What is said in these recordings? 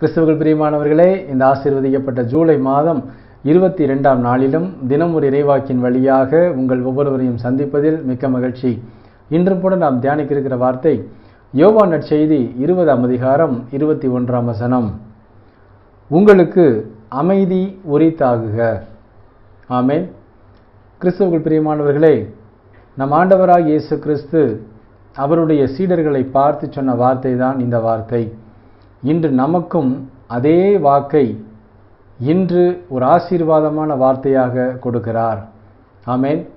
கிறிஸ்துவர்கள் பிரியமானவர்களே இந்த ஆசீர்வதிக்கப்பட்ட ஜூலை மாதம் இருபத்தி இரண்டாம் நாளிலும் தினம் ஒரு இறைவாக்கின் வழியாக உங்கள் ஒவ்வொருவரையும் சந்திப்பதில் மிக்க மகிழ்ச்சி. இன்றும் கூட நாம் தியானிக்க இருக்கிற வார்த்தை யோவா நற்செய்தி இருபதாம் அதிகாரம் இருபத்தி ஒன்றாம் வசனம். உங்களுக்கு அமைதி உரித்தாகுக. ஆமே கிறிஸ்துவர்கள் பிரியமானவர்களே நம் ஆண்டவராக இயேசு கிறிஸ்து அவருடைய சீடர்களை பார்த்து சொன்ன வார்த்தை தான் இந்த வார்த்தை. இன்று நமக்கும் அதே வாக்கை இன்று ஒரு ஆசீர்வாதமான வார்த்தையாக கொடுக்கிறார். ஆமென்.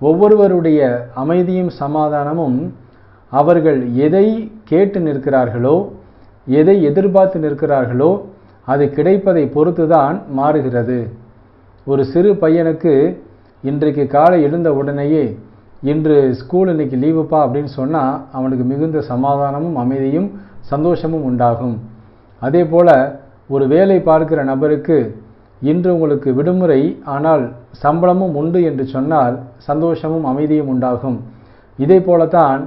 ஒவ்வொருவருடைய அமைதியும் சமாதானமும் அவர்கள் எதை கேட்டு நிற்கிறார்களோ எதை எதிர்பார்த்து நிற்கிறார்களோ அது கிடைப்பதை பொறுத்துதான் மாறுகிறது. ஒரு சிறு பையனுக்கு இன்றைக்கு காலை எழுந்த உடனேயே இன்று ஸ்கூல் இன்னைக்கு லீவுப்பா? அப்படின்னு சொன்னால் அவனுக்கு மிகுந்த சமாதானமும் அமைதியும் சந்தோஷமும் உண்டாகும். அதே போல் ஒரு வேலை பார்க்கிற நபருக்கு இன்று உங்களுக்கு விடுமுறை ஆனால் சம்பளமும் உண்டு என்று சொன்னால் சந்தோஷமும் அமைதியும் உண்டாகும். இதே போலத்தான்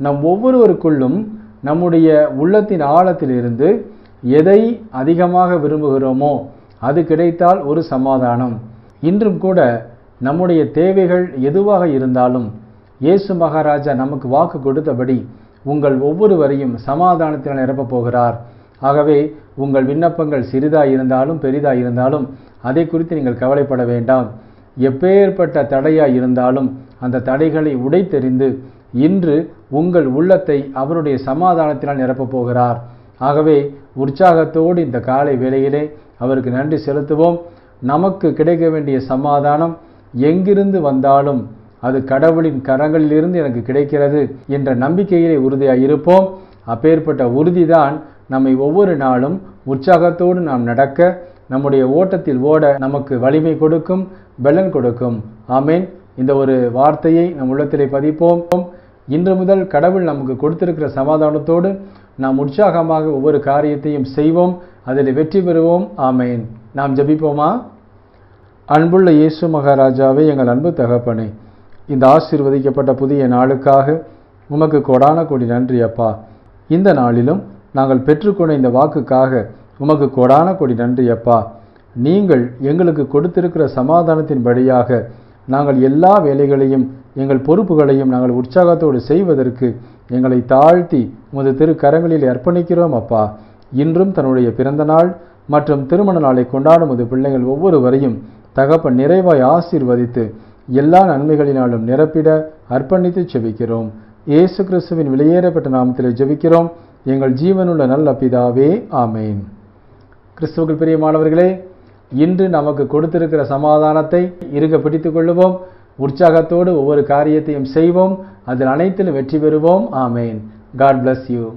நம் ஒவ்வொருவருக்குள்ளும் நம்முடைய உள்ளத்தின் ஆழத்திலிருந்து எதை அதிகமாக விரும்புகிறோமோ அது கிடைத்தால் ஒரு சமாதானம். இன்றும் கூட நம்முடைய தேவைகள் எதுவாக இருந்தாலும் இயேசு மகாராஜா நமக்கு வாக்கு கொடுத்தபடி உங்கள் ஒவ்வொருவரையும் சமாதானத்தில் நிரப்பப் போகிறார். ஆகவே உங்கள் விண்ணப்பங்கள் சிறிதாக இருந்தாலும் பெரிதாக இருந்தாலும் அதை குறித்து நீங்கள் கவலைப்பட வேண்டாம். எப்பேற்பட்ட தடையாக இருந்தாலும் அந்த தடைகளை உடைத்தெறிந்து இன்று உங்கள் உள்ளத்தை அவருடைய சமாதானத்தினால் நிரப்பப் போகிறார். ஆகவே உற்சாகத்தோடு இந்த காலை வேளையிலே அவருக்கு நன்றி செலுத்துவோம். நமக்கு கிடைக்க வேண்டிய சமாதானம் எங்கிருந்து வந்தாலும் அது கடவுளின் கரங்களிலிருந்து எனக்கு கிடைக்கிறது என்ற நம்பிக்கையிலே உறுதியாக இருப்போம் அப்பேற்பட்ட உறுதிதான் நம்மை ஒவ்வொரு நாளும் உற்சாகத்தோடு நாம் நடக்க நம்முடைய ஓட்டத்தில் ஓட நமக்கு வலிமை கொடுக்கும் பலன் கொடுக்கும். ஆமேன். இந்த ஒரு வார்த்தையை நம் உள்ளத்திலே பதிப்போம். இன்று முதல் கடவுள் நமக்கு கொடுத்திருக்கிற சமாதானத்தோடு நாம் உற்சாகமாக ஒவ்வொரு காரியத்தையும் செய்வோம். அதில் வெற்றி பெறுவோம். ஆமேன். நாம் ஜபிப்போமா? அன்புள்ள இயேசு மகாராஜாவே எங்கள் அன்பு தகப்பனே இந்த ஆசீர்வதிக்கப்பட்ட புதிய நாளுக்காக உமக்கு கொடான கொடி நன்றி அப்பா. இந்த நாளிலும் நாங்கள் பெற்றுக்கொண்ட இந்த வாக்குக்காக உமக்கு கொடான கொடி நன்றி அப்பா. நீங்கள் எங்களுக்கு கொடுத்திருக்கிற சமாதானத்தின் படியாக நாங்கள் எல்லா வேலைகளையும் எங்கள் பொறுப்புகளையும் நாங்கள் உற்சாகத்தோடு செய்வதற்கு எங்களை தாழ்த்தி உமது திருக்கரங்களில் அர்ப்பணிக்கிறோம் அப்பா. இன்றும் தன்னுடைய பிறந்த நாள் மற்றும் திருமண நாளை கொண்டாடும் உமது பிள்ளைகள் ஒவ்வொருவரையும் தகப்பன் நிறைவாய் ஆசீர்வதித்து எல்லா நன்மைகளினாலும் நிரப்பிட அர்ப்பணித்து ஜெபிக்கிறோம். இயேசு கிறிஸ்துவின் வெளியேறப்பட்ட நாமத்தில் ஜெபிக்கிறோம். எங்கள் ஜீவனுள்ள நல்ல பிதாவே ஆமேன். கிறிஸ்துவுக்குள் பிரியமானவர்களே இன்று நமக்கு கொடுத்திருக்கிற சமாதானத்தை இருக பிடித்துக் கொள்ளுவோம். உற்சாகத்தோடு ஒவ்வொரு காரியத்தையும் செய்வோம். அதில் அனைத்திலும் வெற்றி பெறுவோம். ஆமேன். God bless you